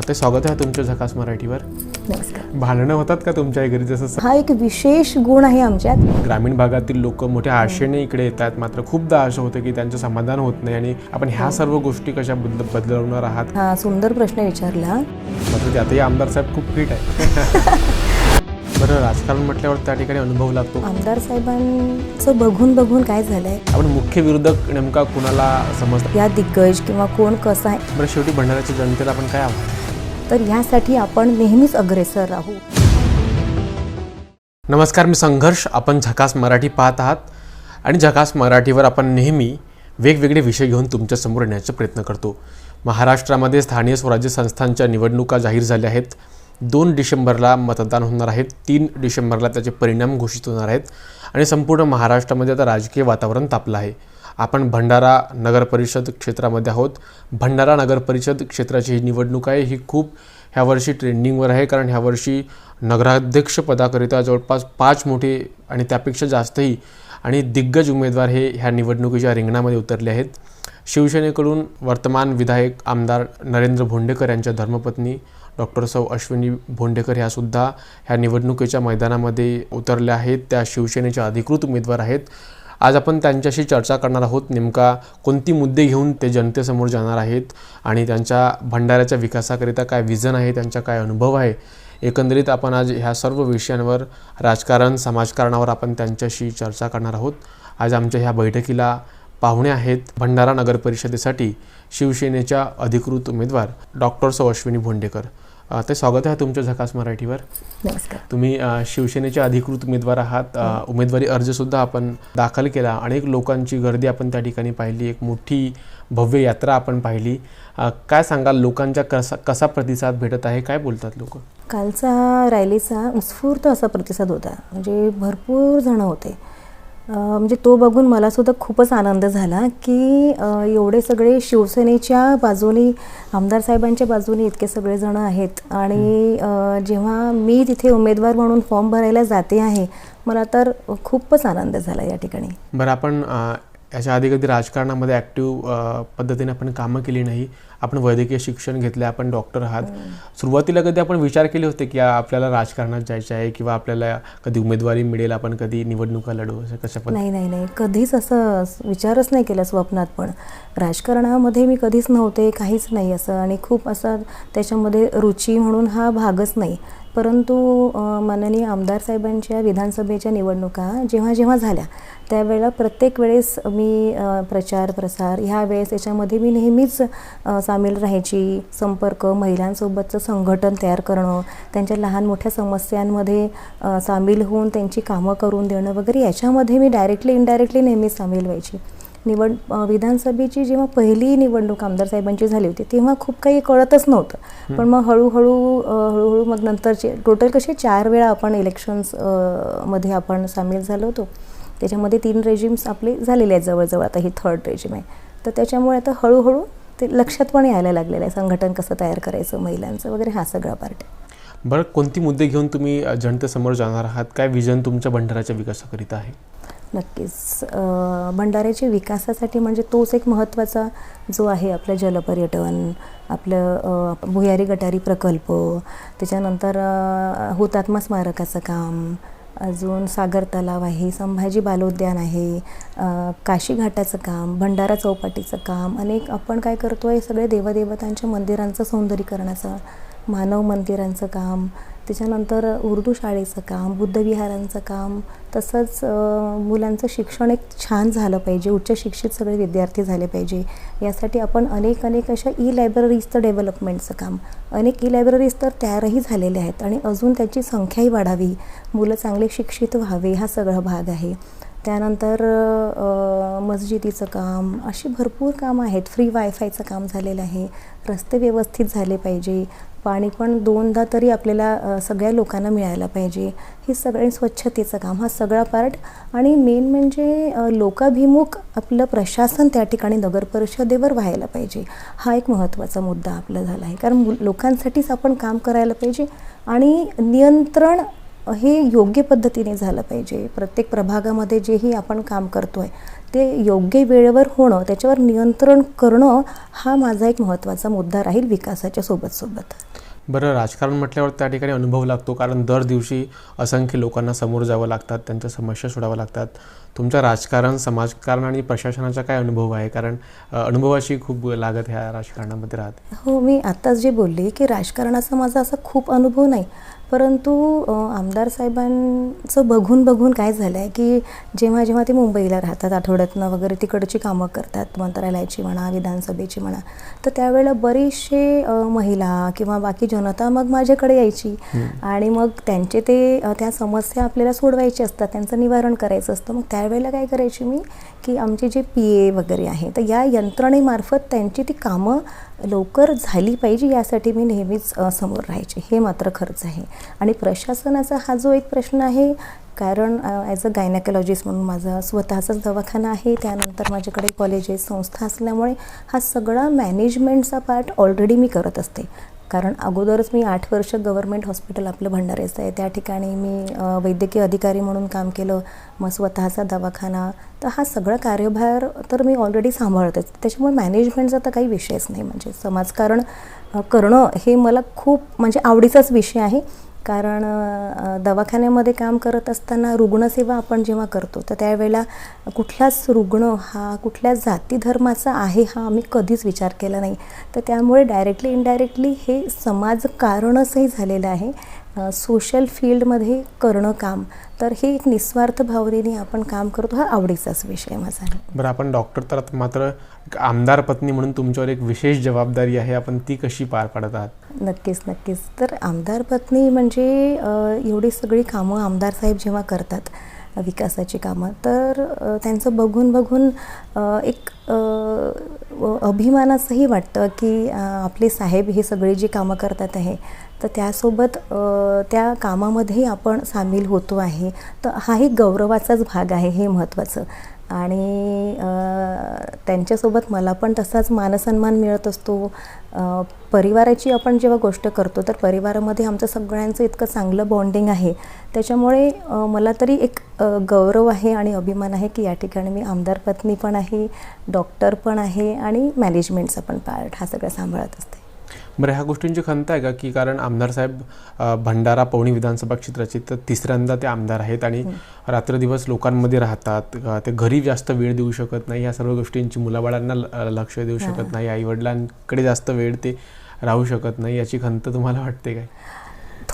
ते स्वागत आहे तुमच्या झकास मराठीवर. नमस्कार. भांडणं होतात का तुमच्या घरी जसं हा एक विशेष गुण आहे आमच्यात. ग्रामीण भागातील लोक मोठ्या आशेने इकडे येतात. मात्र खूपदा असं होतं की त्यांचं समाधान होत नाही आणि आपण ह्या सर्व गोष्टी कशा बदल बदलवणार आहात? हा सुंदर प्रश्न विचारला. मात्र त्यातही आमदार साहेब खूप फिट आहे बरं राजकारण म्हटल्यावर त्या ठिकाणी अनुभव लागतो. आमदार साहेबांचं बघून बघून काय झालंय? आपण मुख्य विरोधक नेमका कुणाला समजतात या दिग्गज किंवा कोण कसं आहे? बरं शेवटी भंडाऱ्याच्या जनतेला आपण काय आव्हान? तर ह्यासाठी आपण नेहमीच अग्रेसर राहू. नमस्कार मी संघर्ष. आपण झकास मराठी पाहत आहात आणि झकास मराठीवर आपण नेहमी वेगवेगळे विषय घेऊन तुमच्यासमोर येण्याचा प्रयत्न करतो. महाराष्ट्रामध्ये स्थानिक स्वराज्य संस्थांच्या निवडणुका जाहीर झाल्या आहेत. दोन डिसेंबरला मतदान होणार आहेत तीन डिसेंबरला त्याचे परिणाम घोषित होणार आहेत. आणि संपूर्ण महाराष्ट्रामध्ये आता राजकीय वातावरण तापलं आहे. आपण भंडारा नगर परिषद क्षेत्रामध्ये आहोत. भंडारा नगर परिषद क्षेत्राची ही निवडणूक आहे. ही खूप ह्यावर्षी ट्रेंडिंगवर आहे कारण ह्यावर्षी नगराध्यक्षपदाकरिता जवळपास पाच मोठे आणि त्यापेक्षा जास्तही आणि दिग्गज उमेदवार हे ह्या निवडणुकीच्या रिंगणामध्ये उतरले आहेत. शिवसेनेकडून वर्तमान विधायक आमदार नरेंद्र भोंडेकर यांच्या धर्मपत्नी डॉक्टर सौ अश्विनी भोंडेकर ह्यासुद्धा ह्या निवडणुकीच्या मैदानामध्ये उतरल्या आहेत. त्या शिवसेनेच्या अधिकृत उमेदवार आहेत. आज आपण त्यांच्याशी चर्चा करणार आहोत. नेमका कोणती मुद्दे घेऊन ते जनतेसमोर जाणार आहेत आणि त्यांच्या भंडाऱ्याच्या विकासाकरिता काय विजन आहे त्यांचा काय अनुभव आहे. एकंदरीत आपण आज ह्या सर्व विषयांवर राजकारण समाजकारणावर आपण त्यांच्याशी चर्चा करणार आहोत. आज आमच्या ह्या बैठकीला पाहुणे आहेत भंडारा नगर परिषदेसाठी शिवसेनेच्या अधिकृत उमेदवार डॉक्टर सौ अश्विनी भोंडेकर. ते स्वागत आहे तुमच्या झकास मराठीवर. नमस्कार. तुम्ही शिवसेनेचे अधिकृत उमेदवार आहात. अ, उमेदवारी अर्जसुद्धा आपण दाखल केला अनेक लोकांची गर्दी आपण त्या ठिकाणी पाहिली एक मोठी भव्य यात्रा आपण पाहिली. काय सांगाल? लोकांच्या कसा कसा प्रतिसाद भेटत आहे? काय बोलतात लोक? कालचा रॅलीचा उत्स्फूर्त असा प्रतिसाद होता. म्हणजे भरपूर जण होते. म्हणजे तो बघून मला सुद्धा खूपच आनंद झाला की एवढे सगळे शिवसेनेच्या बाजूनी आमदार साहेबांच्या बाजूनी इतके सगळेजणं आहेत. आणि जेव्हा मी तिथे उमेदवार म्हणून फॉर्म भरायला जाते आहे मला तर खूपच आनंद झाला या ठिकाणी. बरं आपण याच्या आधी कधी राजकारणामध्ये ॲक्टिव्ह पद्धतीने आपण कामं केली नाही आपण वैद्यकीय शिक्षण घेतले आपण डॉक्टर आहात. सुरुवातीला कधी आपण विचार केले होते की आपल्याला राजकारणात जायचं आहे किंवा आपल्याला कधी उमेदवारी मिळेल आपण कधी निवडणुका लढू? असं कशा पण नाही नाही नाही. कधीच असं विचारच नाही केला स्वप्नात पण. राजकारणामध्ये मी कधीच नव्हते काहीच नाही असं. आणि खूप असं त्याच्यामध्ये रुची म्हणून हा भागच नाही. परंतु माननीय आमदार साहेबांच्या विधानसभेच्या निवडणुका जेव्हा जेव्हा झाल्या त्यावेळेला प्रत्येक वेळेस मी प्रचार प्रसार ह्या वेळेस याच्यामध्ये मी नेहमीच सामील राहायची. संपर्क महिलांसोबतचं संघटन तयार करणं त्यांच्या लहान मोठ्या समस्यांमध्ये सामील होऊन त्यांची कामं करून देणं वगैरे याच्यामध्ये मी डायरेक्टली इनडायरेक्टली नेहमीच सामील व्हायची. निवड विधानसभेची जेव्हा पहिली निवडणूक आमदार साहेबांची झाली होती तेव्हा खूप काही कळतच नव्हतं. पण मग हळूहळू हळूहळू मग नंतरचे टोटल कसे चार वेळा आपण इलेक्शन्समध्ये आपण सामील झालो होतो. त्याच्यामध्ये तीन रेजिम्स आपले झालेले आहेत जवळजवळ. आता ही थर्ड रेजिम आहे. तर त्याच्यामुळे आता हळूहळू ते लक्षात पण यायला लागलेलं आहे संघटन कसं तयार करायचं महिलांचं वगैरे हा सगळा पार्ट आहे. बरं कोणती मुद्दे घेऊन तुम्ही जनतेसमोर जाणार आहात? काय विजन तुमच्या भंडाराच्या विकासाकरिता आहे? नक्कीच. भंडाऱ्याच्या विकासासाठी म्हणजे तोच एक महत्त्वाचा जो आहे आपलं जलपर्यटन आपलं भुयारी गटारी प्रकल्प त्याच्यानंतर हुतात्मा स्मारकाचं काम अजून सागर तलाव आहे संभाजी बालोद्यान आहे काशी घाटाचं काम भंडारा चौपाटीचं काम अनेक आपण काय करतो आहे सगळे देवदेवतांच्या मंदिरांचं सौंदर्यीकरणाचं मानव मंदिरांचं काम त्याच्यानंतर उर्दू शाळेचं काम बुद्धविहारांचं काम तसंच मुलांचं शिक्षण एक छान झालं पाहिजे. उच्च शिक्षित सगळे विद्यार्थी झाले पाहिजे. यासाठी आपण अनेक अनेक अशा ई लायब्ररीजचं डेव्हलपमेंटचं काम. अनेक ई लायब्ररीज तर तयारही झालेल्या आहेत आणि अजून त्याची संख्याही वाढावी. मुलं चांगले शिक्षित व्हावे हा सगळा भाग आहे. त्यानंतर मस्जिदीचं काम अशी भरपूर कामं आहेत. फ्री वायफायचं काम झालेलं आहे. रस्ते व्यवस्थित झाले पाहिजे. पाणी पण दोनदा तरी आपल्याला सगळ्या लोकांना मिळायला पाहिजे. हे सगळे स्वच्छतेचं काम हा सगळा पार्ट आणि मेन म्हणजे लोकाभिमुख आपलं प्रशासन त्या ठिकाणी नगर परिषदेवर व्हायला पाहिजे. हा एक महत्त्वाचा मुद्दा आपला झाला आहे. कारण मु- लोकांसाठीच आपण काम करायला पाहिजे. आणि नियंत्रण हे योग्य पद्धतीने झालं पाहिजे. प्रत्येक प्रभागामध्ये जेही आपण काम करतो आहे ते योग्य वेळेवर होणं त्याच्यावर नियंत्रण करणं हा माझा एक महत्त्वाचा मुद्दा राहील विकासाच्या सोबत सोबत बरं राजकारण म्हटल्यावर त्या ठिकाणी अनुभव लागतो कारण दर दिवशी असंख्य लोकांना समोर जावं लागतात त्यांच्या समस्या सोडाव्या लागतात. तुमच्या राजकारण समाजकारण आणि प्रशासनाचा काय अनुभव आहे? कारण अ, अनुभवाची खूप लागत ह्या राजकारणामध्ये राहते. हो मी आत्ताच जे बोलले की राजकारणाचा माझा असा खूप अनुभव नाही परंतु आमदार साहेबांचं बघून बघून काय झालं आहे की जेव्हा जेव्हा ते मुंबईला राहतात आठवड्यातनं वगैरे तिकडची कामं करतात मंत्रालयाची म्हणा विधानसभेची म्हणा तर त्यावेळेला बरीचसे महिला किंवा बाकी जनता मग माझ्याकडे यायची. आणि मग त्यांचे ते त्या समस्या आपल्याला सोडवायच्या असतात त्यांचं निवारण करायचं असतं. मग त्यावेळेला काय करायची मी की आमचे जे पी ए वगैरे आहे तर या यंत्रणेमार्फत त्यांची ती कामं लवकर झाली पाहिजे यासाठी मी नेहमीच समोर राहायचे. हे मात्र खरंच आहे. आणि प्रशासनाचा हा जो एक प्रश्न आहे कारण ॲज अ गायनॅकॉलॉजिस्ट म्हणून माझा स्वतःचाच दवाखाना आहे त्यानंतर माझ्याकडे कॉलेजेस संस्था असल्यामुळे हा सगळा मॅनेजमेंटचा पार्ट ऑलरेडी मी करत असते. कारण अगोदरच मी आठ वर्ष गव्हर्मेंट हॉस्पिटल आपलं भंडाऱ्याचं आहे त्या ठिकाणी मी वैद्यकीय अधिकारी म्हणून काम केलं. मग स्वतःचा दवाखाना तर हा सगळा कार्यभार तर मी ऑलरेडी सांभाळतेच. त्याच्यामुळे मॅनेजमेंटचा तर काही विषयच नाही. म्हणजे समाजकारण करणं हे मला खूप म्हणजे आवडीचाच विषय आहे. कारण दवाखान्यामध्ये काम करत असताना रुग्णसेवा आपण जेव्हा करतो तर त्यावेळेला कुठलाच रुग्ण हा कुठल्या जाती धर्माचा आहे हा आम्ही कधीच विचार केला नाही. तर त्यामुळे डायरेक्टली इनडायरेक्टली हे समाजकारणचही झालेलं आहे. सोशल फील्डमध्ये करणं काम. तर हे एक निस्वार्थ भावनेने आपण काम करतो हा आवडीचाच विषय माझा आहे. बरं आपण डॉक्टर तर मात्र आमदार पत्नी म्हणून तुमच्यावर एक विशेष जबाबदारी आहे आपण ती कशी पार पाडत आहात? नक्कीच नक्कीच. तर आमदार पत्नी म्हणजे एवढी सगळी कामं आमदार साहेब जेव्हा करतात विकासाची कामं तर त्यांचं बघून बघून एक अभिमानाचंही वाटतं की आपले साहेब हे सगळी जी कामं करतात आहे तर त्यासोबत त्या कामामध्येही आपण सामील होतो आहे. तर हा एक गौरवाचाच भाग आहे हे महत्त्वाचं. आणि त्यांच्यासोबत मला पण तसाच मानसन्मान मिळत असतो. परिवाराची आपण जेव्हा गोष्ट करतो तर परिवारामध्ये आमचं सगळ्यांचं इतकं चांगलं बॉन्डिंग आहे. त्याच्यामुळे मला तरी एक गौरव आहे आणि अभिमान आहे की या ठिकाणी मी आमदार पत्नी पण आहे डॉक्टर पण आहे आणि मॅनेजमेंटचा पण पार्ट हा सगळं सांभाळत असते. बरं ह्या गोष्टींची खंत आहे का? की कारण आमदार साहेब भंडारा पवनी विधानसभा क्षेत्राचे तर तिसऱ्यांदा ते आमदार आहेत आणि रात्रदिवस लोकांमध्ये राहतात. ते घरी जास्त वेळ देऊ शकत नाही. ह्या सर्व गोष्टींची मुलाबाळांना लक्ष देऊ शकत नाही. आईवडिलांकडे जास्त वेळ ते राहू शकत नाही. याची खंत तुम्हाला वाटते काय?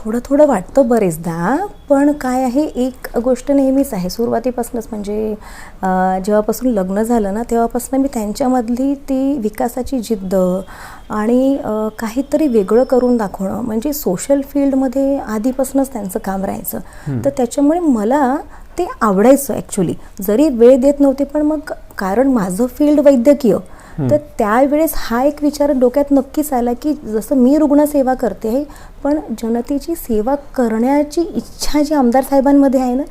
थोडं थोडं वाटतं बरेचदा पण काय आहे एक गोष्ट नेहमीच आहे. सुरुवातीपासूनच म्हणजे जेव्हापासून लग्न झालं ना तेव्हापासून मी त्यांच्यामधली ती विकासाची जिद्द आणि काहीतरी वेगळं करून दाखवणं म्हणजे सोशल फील्डमध्ये आधीपासूनच त्यांचं काम राहायचं. तर त्याच्यामुळे मला ते आवडायचं ॲक्च्युली जरी वेळ देत नव्हते पण मग कारण माझं फील्ड वैद्यकीय तर त्यावेळेस हा एक विचार डोक्यात नक्कीच आला की जसं मी रुग्णसेवा करते आहे पण जनतेची सेवा करण्याची इच्छा जी आमदार साहेबांमध्ये आहे ना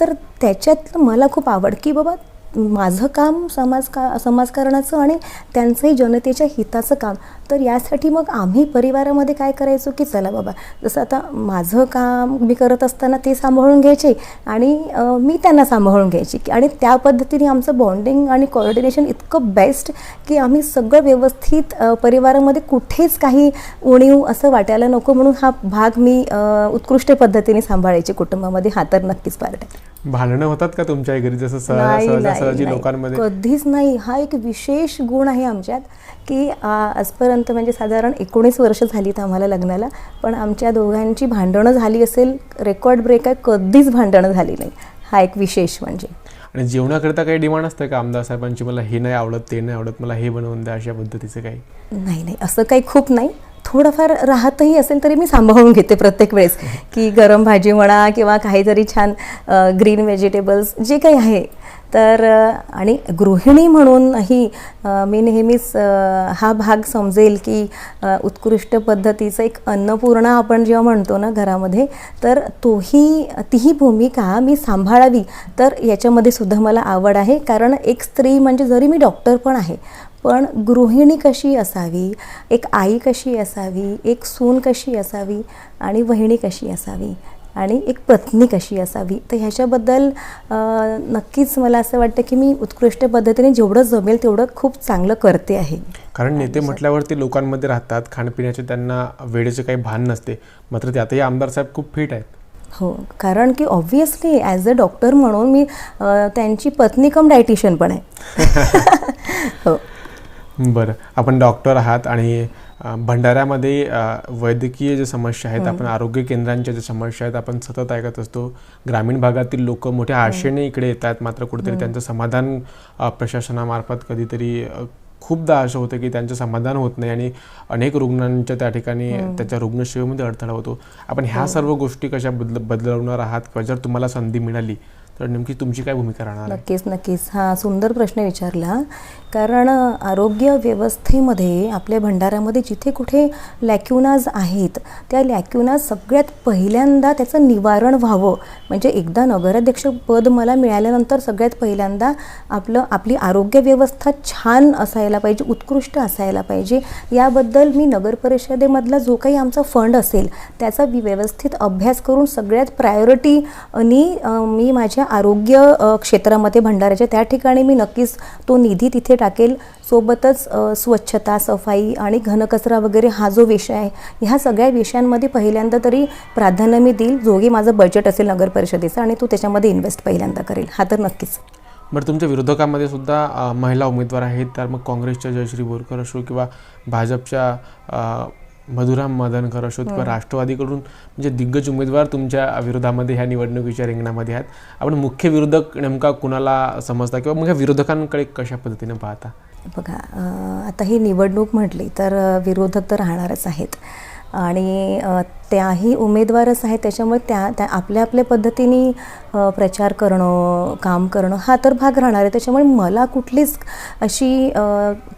तर त्याच्यात मला खूप आवड की बाबा माझं काम समाज का समाजकारणाचं आणि त्यांचंही जनतेच्या हिताचं काम. तर यासाठी मग आम्ही परिवारामध्ये काय करायचो की चला बाबा जसं आता माझं काम मी करत असताना ते सांभाळून घ्यायचे आणि मी त्यांना सांभाळून घ्यायची. की- आणि त्या पद्धतीने आमचं बॉन्डिंग आणि कोऑर्डिनेशन इतकं बेस्ट की आम्ही सगळं व्यवस्थित परिवारामध्ये कुठेच काही उणीव असं वाटायला नको म्हणून हा भाग मी उत्कृष्ट पद्धतीने सांभाळायचे कुटुंबामध्ये. हा तर नक्कीच पार्ट आहे. भांडणं होतात का तुमच्या घरी? जसं सहजा-. लोकांमध्ये. कधीच नाही. हा एक विशेष गुण आहे आमच्यात की आजपर्यंत म्हणजे साधारण एकोणीस वर्ष झालीत आम्हाला लग्नाला पण आमच्या दोघांची भांडणं झाली असेल रेकॉर्ड ब्रेक आहे कधीच भांडणं झाली नाही. हा एक विशेष म्हणजे. आणि जेवणाकरिता काही डिमांड असतं का आमदार साहेबांची? मला हे नाही आवडत ते नाही आवडत मला हे बनवून द्या अशा पद्धतीचं काही? नाही नाही असं काही खूप नाही. थोडंफार राहतही असेल तरी मी सांभाळून घेते प्रत्येक वेळेस. की गरम भाजी म्हणा किंवा काहीतरी छान ग्रीन व्हेजिटेबल्स जे काही आहे. तर आणि गृहिणी म्हणूनही मी नेहमीच हा भाग समजेल की उत्कृष्ट पद्धतीचं एक अन्नपूर्णा आपण जेव्हा म्हणतो ना घरामध्ये तर तोही तीही भूमिका मी सांभाळावी. तर याच्यामध्ये सुद्धा मला आवड आहे. कारण एक स्त्री म्हणजे जरी मी डॉक्टर पण आहे पण गृहिणी कशी असावी एक आई कशी असावी एक सून कशी असावी आणि वहिनी कशी असावी आणि एक पत्नी कशी असावी तर ह्याच्याबद्दल नक्कीच मला असं वाटतं की मी उत्कृष्ट पद्धतीने जेवढं जमेल तेवढं खूप चांगलं करते आहे. कारण नेते म्हटल्यावर ते लोकांमध्ये राहतात खाण्यापिण्याचे त्यांना वेळेचे काही भान नसते मात्र त्यातही आमदार साहेब खूप फिट आहेत. हो कारण की ऑब्व्हियसली ॲज अ डॉक्टर म्हणून मी त्यांची पत्नी कम डायटिशियन पण आहे. हो. बरं. आपण डॉक्टर आहात आणि भंडाऱ्यामध्ये वैद्यकीय जे समस्या आहेत आपण आरोग्य केंद्रांच्या ज्या समस्या आहेत आपण सतत ऐकत असतो. ग्रामीण भागातील लोक मोठ्या आशेने इकडे येतात मात्र कुठेतरी त्यांचं समाधान प्रशासनामार्फत कधीतरी खूपदा असं होतं की त्यांचं समाधान होत नाही आणि अनेक रुग्णांच्या त्या ठिकाणी त्याच्या रुग्णसेवेमध्ये अडथळा होतो. आपण ह्या सर्व गोष्टी कशा बदल बदलवणार आहात किंवा जर तुम्हाला संधी मिळाली तर नेमकी तुमची काय भूमिका राहणार नक्कीच नक्कीच. हा सुंदर प्रश्न विचारला. कारण आरोग्य व्यवस्थेमध्ये आपल्या भंडाऱ्यामध्ये जिथे कुठे लॅक्युनाज आहेत त्या लॅक्युनाज सगळ्यात पहिल्यांदा त्याचं निवारण व्हावं. म्हणजे एकदा नगराध्यक्ष पद मला मिळाल्यानंतर सगळ्यात पहिल्यांदा आपलं आपली आरोग्य व्यवस्था छान असायला पाहिजे उत्कृष्ट असायला पाहिजे. याबद्दल मी नगर परिषदेमधला जो काही आमचा फंड असेल त्याचा व्यवस्थित अभ्यास करून सगळ्यात प्रायोरिटीनी मी माझ्या आरोग्य क्षेत्रामध्ये भंडाऱ्याच्या त्या ठिकाणी मी नक्कीच तो निधी तिथे टाकेल. सोबतच स्वच्छता सफाई आणि घनकचरा वगैरे हा जो विषय आहे ह्या सगळ्या विषयांमध्ये पहिल्यांदा तरी प्राधान्य मी देईल. जोगी माझं बजेट असेल नगर परिषदेचं आणि तो त्याच्यामध्ये इन्व्हेस्ट पहिल्यांदा करेल. हा तर नक्कीच. बरं तुमच्या विरोधकामध्ये सुद्धा महिला उमेदवार आहेत. तर मग काँग्रेसच्या जयश्री बोरकर असो किंवा भाजपच्या मधुराम मदनकर असोत किंवा राष्ट्रवादीकडून म्हणजे दिग्गज उमेदवार तुमच्या विरोधामध्ये ह्या निवडणुकीच्या रिंगणामध्ये आहेत आपण मुख्य विरोधक नेमका कुणाला समजता किंवा मग ह्या विरोधकांकडे कशा पद्धतीने पाहता? बघा आता ही निवडणूक म्हटली तर विरोधक तर राहणारच आहेत. आणि त्याही उमेदवारच आहेत. त्याच्यामुळे त्या त्या आपल्या आपल्या पद्धतीने प्रचार करणं काम करणं हा तर भाग राहणार आहे. त्याच्यामुळे मला कुठलीच अशी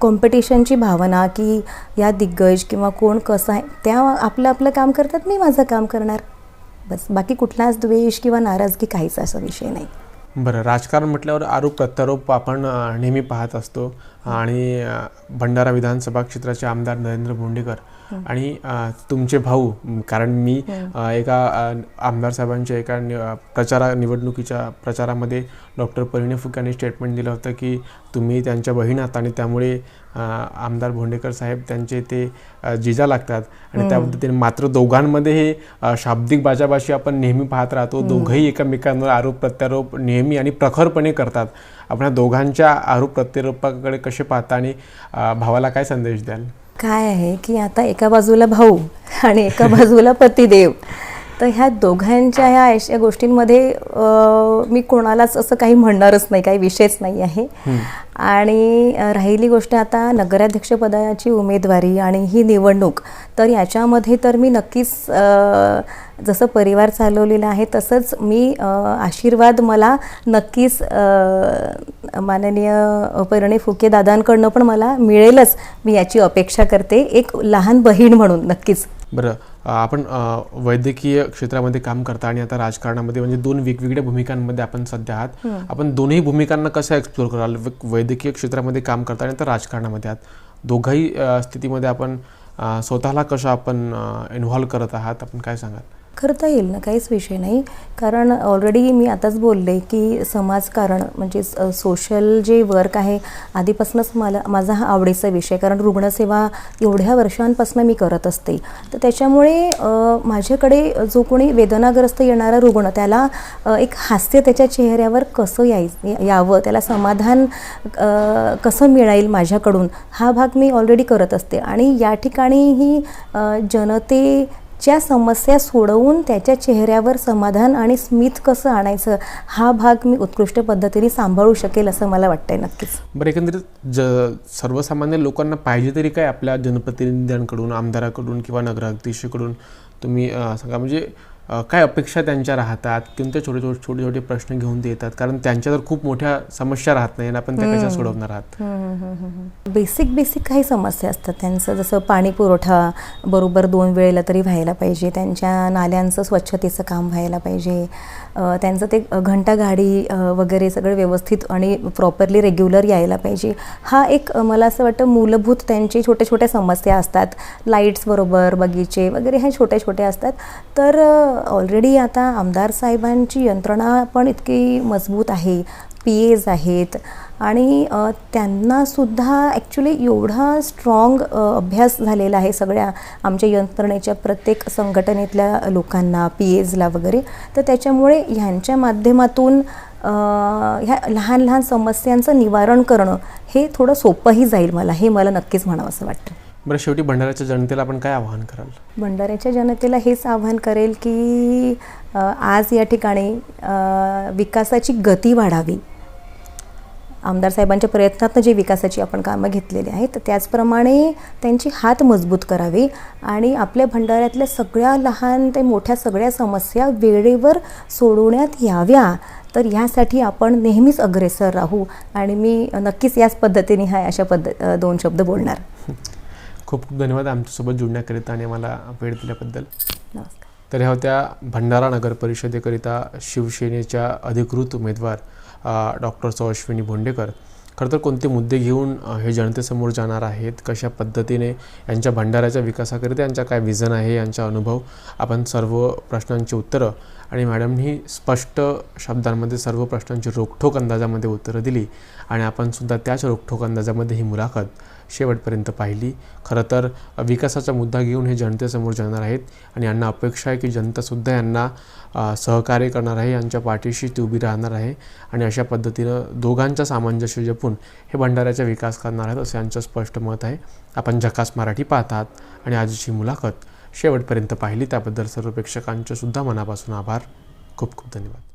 कॉम्पिटिशनची भावना की या दिग्गज किंवा कोण कसं आहे त्या आपलं आपलं काम करतात मी माझं काम करणार. बस बाकी कुठलाच द्वेष किंवा नाराजगी काहीच असा विषय नाही. बरं राजकारण म्हटल्यावर आरोप प्रत्यारोप आपण नेहमी पाहत असतो. आणि भंडारा विधानसभा क्षेत्राचे आमदार नरेंद्र भोंडेकर आणि तुमचे भाऊ कारण मी एका आमदार साहेबांच्या एका नि- प्रचारा निवडणुकीच्या प्रचारामध्ये डॉक्टर परिणय फुके यांनी स्टेटमेंट दिलं होतं की तुम्ही त्यांच्या बहीण आहात आणि त्यामुळे आमदार भोंडेकर साहेब त्यांचे ते जिजा लागतात. आणि त्या पद्धतीने मात्र दोघांमध्ये हे शाब्दिक बाजाबाशी आपण नेहमी पाहत राहतो. दोघंही एकमेकांवर आरोप प्रत्यारोप नेहमी आणि प्रखरपणे करतात. आपण दोघांच्या आरोप प्रत्यारोपाकडे कसे पाहता आणि भावाला काय संदेश द्याल? काय आहे की आता एका बाजूला भाऊ आणि एका बाजूला पतिदेव. तर ह्या दोघांच्या ह्या अशा गोष्टींमध्ये मी कोणालाच असं काही म्हणणारच नाही काही विषयच नाही आहे. आणि राहिली गोष्ट आता नगराध्यक्षपदाची उमेदवारी आणि ही निवडणूक तर याच्यामध्ये तर मी नक्कीच जसं परिवार चालवलेला आहे तसंच मी आशीर्वाद मला नक्कीच माननीय परिणय फुके दादांकडनं पण मला मिळेलच. मी याची अपेक्षा करते. एक लहान बहीण म्हणून नक्कीच. बरं आपण वैद्यकीय क्षेत्रामध्ये काम करता आणि आता राजकारणामध्ये म्हणजे दोन वेगवेगळ्या भूमिकांमध्ये आपण सध्या आहात. आपण दोन्ही भूमिकांना कसं एक्सप्लोर कराल? वैद्यकीय क्षेत्रामध्ये काम करता आणि तर राजकारणामध्ये आहात. दोघाही स्थितीमध्ये आपण स्वतःला कशा आपण इन्व्हॉल्व करत आहात? आपण काय सांगाल? करता येईल ना? काहीच विषय नाही. कारण ऑलरेडी मी आताच बोलले की समाजकारण म्हणजे सोशल जे वर्क आहे आधीपासूनच मला माझा हा आवडीचा विषय कारण रुग्णसेवा एवढ्या वर्षांपासून मी करत असते. तर त्याच्यामुळे माझ्याकडे जो कोणी वेदनाग्रस्त येणारा रुग्ण त्याला एक हास्य त्याच्या चेहऱ्यावर कसं याय यावं? त्याला समाधान कसं मिळेल माझ्याकडून? हा भाग मी ऑलरेडी करत असते. आणि या ठिकाणी ही जनते च्या समस्या सोडवून त्याच्या चेहऱ्यावर समाधान आणि स्मित कसं आणायचं हा भाग मी उत्कृष्ट पद्धतीने सांभाळू शकेल असं मला वाटतंय नक्कीच. बरं एकंदरीत ज सर्वसामान्य लोकांना पाहिजे तरी काय आपल्या जनप्रतिनिध्यांकडून आमदाराकडून किंवा नगराध्यक्षकडून तुम्ही सांगा म्हणजे काय अपेक्षा त्यांच्या राहतात कोणते छोटे छोटे छोटे छोटे प्रश्न घेऊन ते येतात कारण त्यांच्या तर खूप मोठ्या समस्या राहत नाही आपण त्या कशा सोडवणार आहात? बेसिक बेसिक काही समस्या असतात त्यांचं. जसं पाणी पुरवठा बरोबर दोन वेळेला तरी व्हायला पाहिजे. त्यांच्या नाल्यांचं स्वच्छतेचं काम व्हायला पाहिजे. त्यांचं ते घंटा गाडी अ, वगैरे सगळं व्यवस्थित आणि प्रॉपरली रेग्युलर यायला पाहिजे. हा एक मला असं वाटतं मूलभूत त्यांची छोट्या छोट्या समस्या असतात. लाईट्स बरोबर बगीचे वगैरे ह्या छोट्या छोट्या असतात. तर ऑलरेडी आता आमदार साहेबांची यंत्रणा पण इतकी मजबूत आहे पी एज आहेत आणि त्यांनासुद्धा ॲक्च्युली एवढा स्ट्रॉंग अभ्यास झालेला आहे सगळ्या आमच्या यंत्रणेच्या प्रत्येक संघटनेतल्या लोकांना पी एजला वगैरे. तर त्याच्यामुळे ह्यांच्या माध्यमातून ह्या लहान लहान समस्यांचं निवारण करणं हे थोडं सोपंही जाईल मला हे मला नक्कीच म्हणावं असं वाटतं. बरं शेवटी भंडाऱ्याच्या जनतेला आपण काय आवाहन कराल? भंडाऱ्याच्या जनतेला हेच आव्हान करेल की आज या ठिकाणी विकासाची गती वाढावी. आमदार साहेबांच्या प्रयत्नातनं जे विकासाची आपण कामं घेतलेली आहेत त्याचप्रमाणे त्यांची हात मजबूत करावी आणि आपल्या भंडाऱ्यातल्या सगळ्या लहान ते मोठ्या सगळ्या समस्या वेळेवर सोडवण्यात याव्या. तर ह्यासाठी आपण नेहमीच अग्रेसर राहू आणि मी नक्कीच याच पद्धतीने हा अशा पद्ध अ, दोन शब्द बोलणार. खूप खूप धन्यवाद आमच्यासोबत जुळण्याकरिता आणि मला वेळ दिल्याबद्दल. नमस्कार. तर ह्या होत्या भंडारा नगर परिषदेकरिता शिवसेनेच्या अधिकृत उमेदवार डॉक्टर सौ अश्विनी भोंडेकर. खरं तर कोणते मुद्दे घेऊन हे जनतेसमोर जाणार आहेत कशा पद्धतीने यांच्या भंडाऱ्याच्या विकासाकरिता यांचा काय विजन आहे यांचा अनुभव आपण सर्व प्रश्नांची उत्तरं आणि मॅडमनी स्पष्ट शब्दांमध्ये सर्व प्रश्नांची रोखठोक अंदाजामध्ये उत्तरं दिली आणि आपण सुद्धा त्याच रोखठोक अंदाजामध्ये ही मुलाखत शेवटपर्यंत पाहिली. खरं तर विकासाचा मुद्दा घेऊन हे जनतेसमोर जाणार आहेत आणि यांना अपेक्षा आहे की जनतासुद्धा यांना सहकार्य करणार आहे यांच्या पाठीशी ती उभी राहणार आहे आणि अशा पद्धतीनं दोघांचा सामंजस्य जपून हे भंडाऱ्याचा विकास करणार आहेत असं यांचं स्पष्ट मत आहे. आपण झकास मराठी पाहतात आणि आजची मुलाखत शेवटपर्यंत पाहिली. त्याबद्दल सर्व प्रेक्षकांचे सुद्धा मनापासून आभार. खूप खूप धन्यवाद.